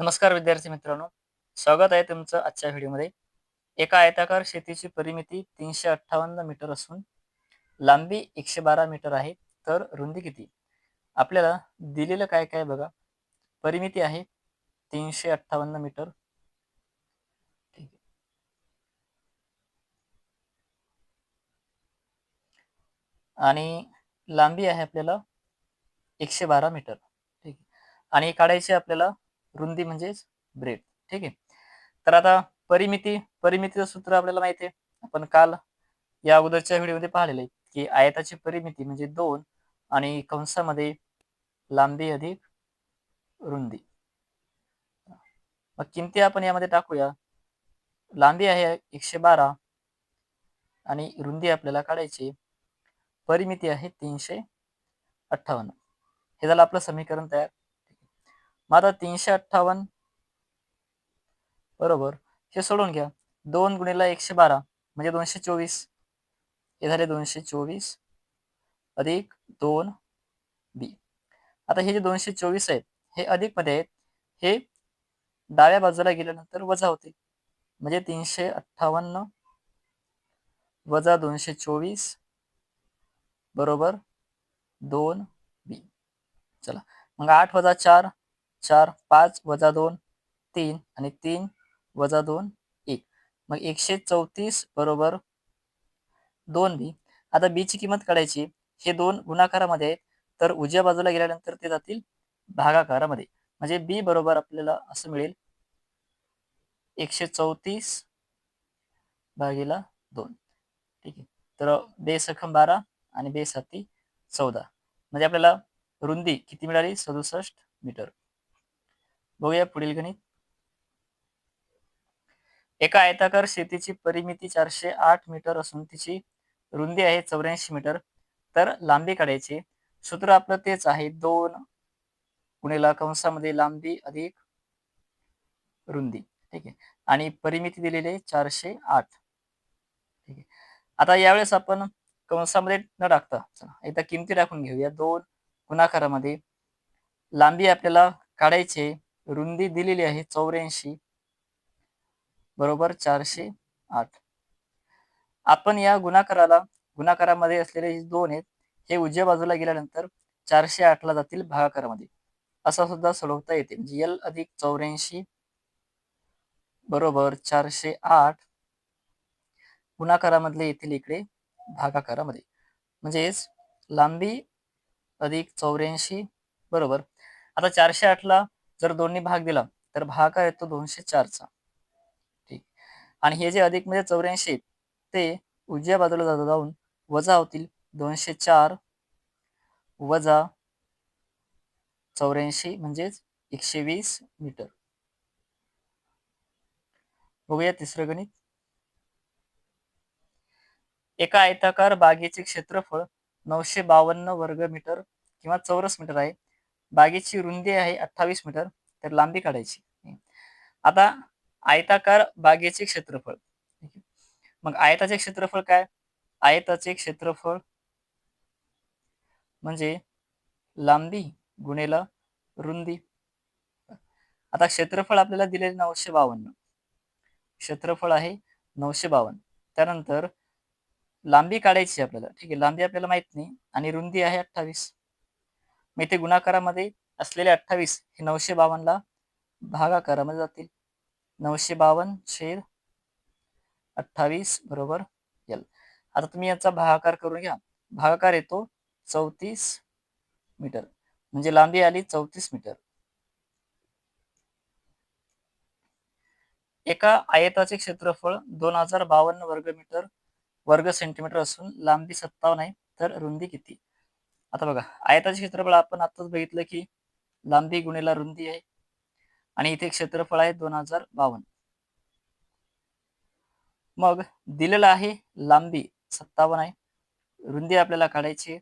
नमस्कार विद्यार्थी मित्रांनो. स्वागत आहे तुमचं आजच्या व्हिडिओमध्ये. एका आयताकार शेतीची परिमिती तीनशे अठ्ठावन्न मीटर असून लांबी एकशे बारा मीटर आहे. तर रुंदी किती? आपल्याला दिलेलं काय काय बघा. परिमिती आहे तीनशे अठ्ठावन्न मीटर. ठीक आणि लांबी आहे आपल्याला एकशे बारा मीटर. ठीक आहे. आणि काढायची आपल्याला रुंदी म्हणजेच ब्रेड ठीक आहे? तर आता परिमिती परिमितीचं सूत्र आपल्याला माहिती आहे. आपण काल या अगोदरच्या व्हिडिओमध्ये पाहिलेलं आहे की आयताची परिमिती म्हणजे दोन आणि कंसामध्ये लांबी अधिक रुंदी. मग किमती आपण यामध्ये टाकूया. लांबी आहे एकशे बारा आणि रुंदी आपल्याला काढायची परिमिती आहे तीनशे अठ्ठावन्न. हे झालं आपलं समीकरण तयार. मग आता तीनशे अठ्ठावन्न. बरोबर. हे सोडून घ्या. दोन गुणिला एकशे बारा म्हणजे दोनशे चोवीस. हे झाले दोनशे चोवीस अधिक दोन बी. आता हे जे दोनशे चोवीस आहेत हे अधिकमध्ये आहेत हे डाव्या बाजूला गेल्यानंतर वजा होते. म्हणजे तीनशे अठ्ठावन्न वजा दोनशे चोवीस बरोबर दोन बी. चला. मग आठ वजा चार चार पाच वजा दोन तीन आणि तीन वजा दोन एक. मग एकशे चौतीस बरोबर दोन बी. आता बीची किंमत काढायची. हे दोन गुणाकारामध्ये आहेत तर उजव्या बाजूला गेल्यानंतर ते जातील भागाकारामध्ये. म्हणजे बी बरोबर आपल्याला असं मिळेल एकशे चौतीस भागीला दोन. ठीक आहे. तर बे सखम बारा आणि बे साती चौदा. म्हणजे आपल्याला रुंदी किती मिळाली? सदुसष्ट मीटर. बघूया पुढील गणित. एका आयताकार शेतीची परिमिती चारशे आठ मीटर असून तिची रुंदी आहे चौऱ्याऐंशी मीटर. तर लांबी काढायची. सूत्र आपलं तेच आहे. दोन गुणेला कंसामध्ये लांबी अधिक रुंदी. ठीक आहे. आणि परिमिती दिलेली आहे चारशे आठ. ठीक आहे. आता यावेळेस आपण कंसामध्ये न टाकता एकदा किमती टाकून घेऊया. दोन गुणाकारामध्ये लांबी आपल्याला काढायची रुंदी दिलेली आहे चौऱ्याऐंशी. बरोबर चारशे आठ. आपण या गुणाकाराला गुणाकारामध्ये असलेले दोन आहेत हे उजव्या बाजूला गेल्यानंतर चारशे आठला जातील भागाकारामध्ये. असा सुद्धा सोडवता येते. म्हणजे एल अधिक चौऱ्याऐंशी बरोबर चारशे आठ गुणाकारामधले येतील इकडे भागाकारामध्ये. म्हणजेच लांबी अधिक चौऱ्याऐंशी बरोबर. आता चारशे आठला जर दोन्ही भाग दिला तर भाग काय येतो दोनशे चारचा. ठीक. आणि हे जे अधिक म्हणजे चौऱ्याऐंशी ते उजव्या बाजूला जाऊन वजा होतील दोनशे चार वजा चौऱ्याऐंशी म्हणजेच एकशे वीस मीटर. बघूया तिसरं गणित. एका आयताकार बागेचे क्षेत्रफळ नऊशे बावन्न वर्ग मीटर किंवा चौरस मीटर आहे. बागेची रुंदी आहे अठ्ठावीस मीटर तर लांबी काढायची. आता आयताकार बागेचे क्षेत्रफळ. मग आयताचे क्षेत्रफळ काय? आयताचे क्षेत्रफळ म्हणजे लांबी गुणेला रुंदी. आता क्षेत्रफळ आपल्याला दिलेले नऊशे बावन्न. क्षेत्रफळ आहे नऊशे बावन्न. त्यानंतर लांबी काढायची आपल्याला. ठीक आहे लांबी आपल्याला माहीत नाही. आणि रुंदी आहे अठ्ठावीस. मग इथे गुणाकारामध्ये असलेले अठ्ठावीस हे नऊशे बावन्नला भागाकारामध्ये जातील. नऊशे बावन्न छेद अठ्ठावीस बरोबर एल आता तुम्ही याचा भागाकार करून घ्या. भागाकार येतो चौतीस मीटर. म्हणजे लांबी आली चौतीस मीटर. एका आयताचे क्षेत्रफळ दोन हजार बावन्न वर्ग मीटर वर्ग सेंटीमीटर असून लांबी सत्तावन्न आहे. तर रुंदी किती? आता बघा आयताचे क्षेत्रफळ आपण आताच बघितलं की लांबी गुणेला रुंदी आहे आणि इथे क्षेत्रफळ आहे दोन हजार बावन्न. मग दिलेलं आहे लांबी सत्तावन्न आहे. रुंदी आपल्याला काढायची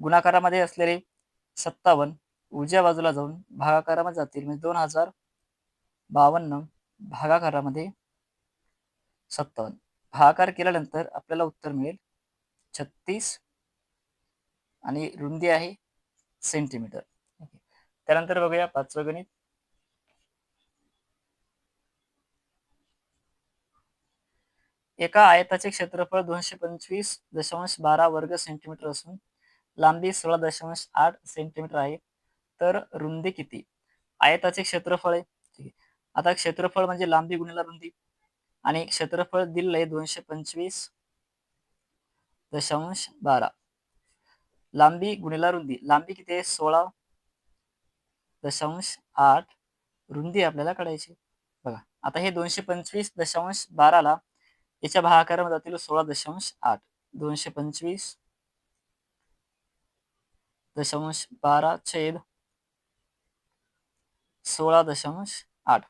गुणाकारामध्ये असलेले सत्तावन्न उजव्या बाजूला जाऊन भागाकारामध्ये जातील. म्हणजे दोन हजार बावन्न भागाकारामध्ये सत्तावन्न. भागाकार केल्यानंतर आपल्याला उत्तर मिळेल छत्तीस आणि रुंदी आहे सेंटीमीटर. त्यानंतर बघूया पाचवं गणित. एका आयताचे क्षेत्रफळ दोनशे पंचवीस दशांश बारा वर्ग सेंटीमीटर असून लांबी सोळा दशांश आठ सेंटीमीटर आहे. तर रुंदी किती? आयताचे क्षेत्रफळ आहे. आता क्षेत्रफळ म्हणजे लांबी गुणिला रुंदी आणि क्षेत्रफळ दिलेलं आहे दोनशे पंचवीस दशांश बारा. लांबी गुणिला रुंदी. लांबी किती आहे? सोळा. दशांश आठ. रुंदी आपल्याला काढायची बघा. आता हे दोनशे पंचवीस दशांश बाराला याच्या भागाकारामध्ये जातील सोळा दशांश आठ. दोनशे पंचवीस दशांश बारा छेद सोळा दशांश आठ.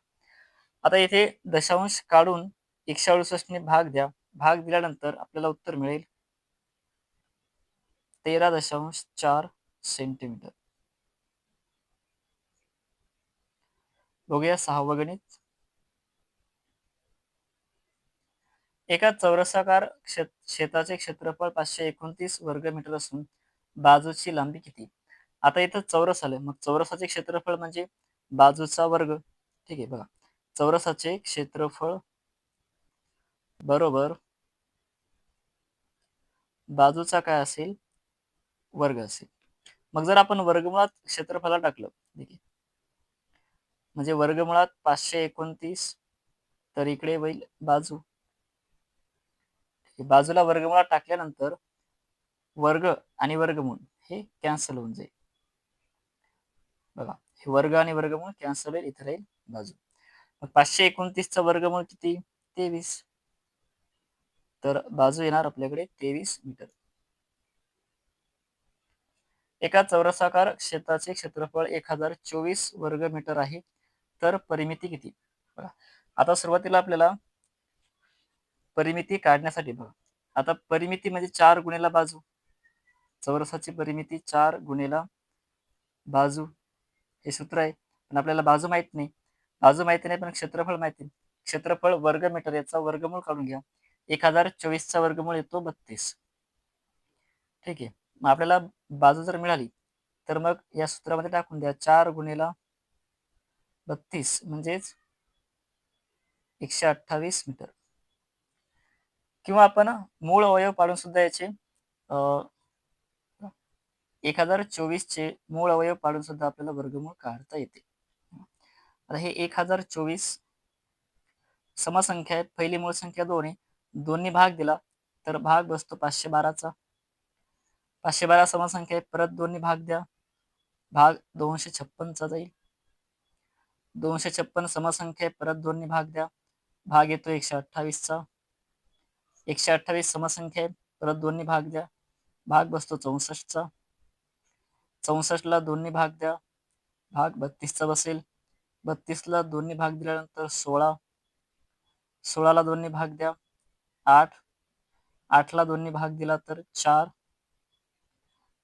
आता येथे दशांश काढून एकशे अडुसष्टने भाग द्या. भाग दिल्यानंतर आपल्याला उत्तर मिळेल. तेरा दशांश चार सेंटीमीटर. बघूया सहावं गणित एका चौरसाकार शेताचे क्षेत्रफळ पाचशे एकोणतीस वर्ग मीटर असून बाजूची लांबी किती? आता इथं चौरस आलं मग चौरसाचे क्षेत्रफळ म्हणजे बाजूचा वर्ग. ठीक आहे बघा. चौरसाचे क्षेत्रफळ बरोबर बाजूचा काय असेल? वर्ग असेल. मग जर आपण वर्गमुळात क्षेत्रफळा टाकलं ठीक आहे म्हणजे वर्गमुळात पाचशे एकोणतीस तर इकडे होईल बाजू. बाजूला वर्गमुळात टाकल्यानंतर वर्ग आणि वर्गमूळ हे कॅन्सल होऊन जाईल. बघा हे वर्ग आणि वर्गमूळ कॅन्सल होईल इथे राहील बाजू. मग पाचशे एकोणतीसचा वर्गमूळ किती? तेवीस. तर बाजू येणार आपल्याकडे तेवीस मीटर. एका चौरसाकार क्षेत्राचे क्षेत्रफळ एक हजार चोवीस वर्ग मीटर आहे. तर परिमिती किती? बघा आता सुरुवातीला आपल्याला परिमिती काढण्यासाठी बघा. आता परिमिती म्हणजे चार गुणेला बाजू. चौरसाची परिमिती चार गुणेला बाजू. हे सूत्र आहे. पण आपल्याला बाजू माहीत नाही. बाजू माहिती नाही पण क्षेत्रफळ माहिती क्षेत्रफळ वर्ग मीटर याचा वर्गमूळ काढून घ्या. एक हजार चोवीसचा वर्गमूळ येतो बत्तीस. ठीक आहे. मग आपल्याला बाजू जर मिळाली तर मग या सूत्रामध्ये टाकून द्या चार गुणेला बत्तीस म्हणजेच एकशे अठ्ठावीस मीटर. किंवा आपण मूळ अवयव पाडून सुद्धा याचे एक हजार चे मूळ अवयव पाडून सुद्धा आपल्याला वर्गमूळ काढता येते. आता हे एक हजार चोवीस समसंख्या आहे पहिली मूळ संख्या दोन आहे. दोन्ही भाग दिला तर भाग बसतो पाचशे बाराचा. पाचशे बारा समसंख्या आहे परत दोन्ही भाग द्या. भाग दोनशे छप्पनचा जाईल. दोनशे छप्पन समसंख्या आहे परत दोन्ही भाग द्या. भाग येतो एकशे अठ्ठावीसचा. एकशे अठ्ठावीस समसंख्या आहे परत दोन्ही भाग द्या. भाग बसतो चौसष्टचा. चौसष्टला दोन्ही भाग द्या. भाग बत्तीसचा बसेल. बत्तीसला दोन्ही भाग दिल्यानंतर सोळा. सोळाला दोन्ही भाग द्या. आठ. आठला दोन्ही भाग दिला तर चार.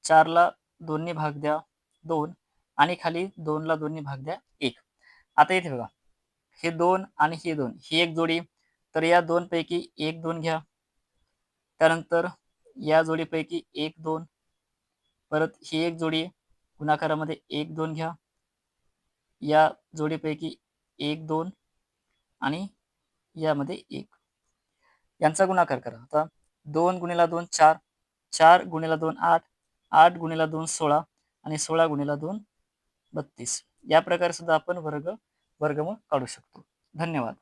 चारला दोन्ही भाग द्या दोन आणि खाली दोनला दोन्ही भाग द्या एक. आता इथे बघा हे दोन आणि हे दोन ही एक जोडी तर या दोन पैकी एक दोन घ्या. त्यानंतर या जोडीपैकी एक दोन परत ही एक जोडी गुणाकारामध्ये एक दोन घ्या. या जोडीपैकी एक दोन आणि यामध्ये एक. यांचा गुणाकार करा. आता दोन गुणिला दोन चार चार गुणिला दोन आठ आठ गुणिला दोन सोळा आणि सोळा गुणिला दोन बत्तीस. या प्रकारे सुद्धा आपण वर्ग वर्गमूळ काढू शकतो. धन्यवाद.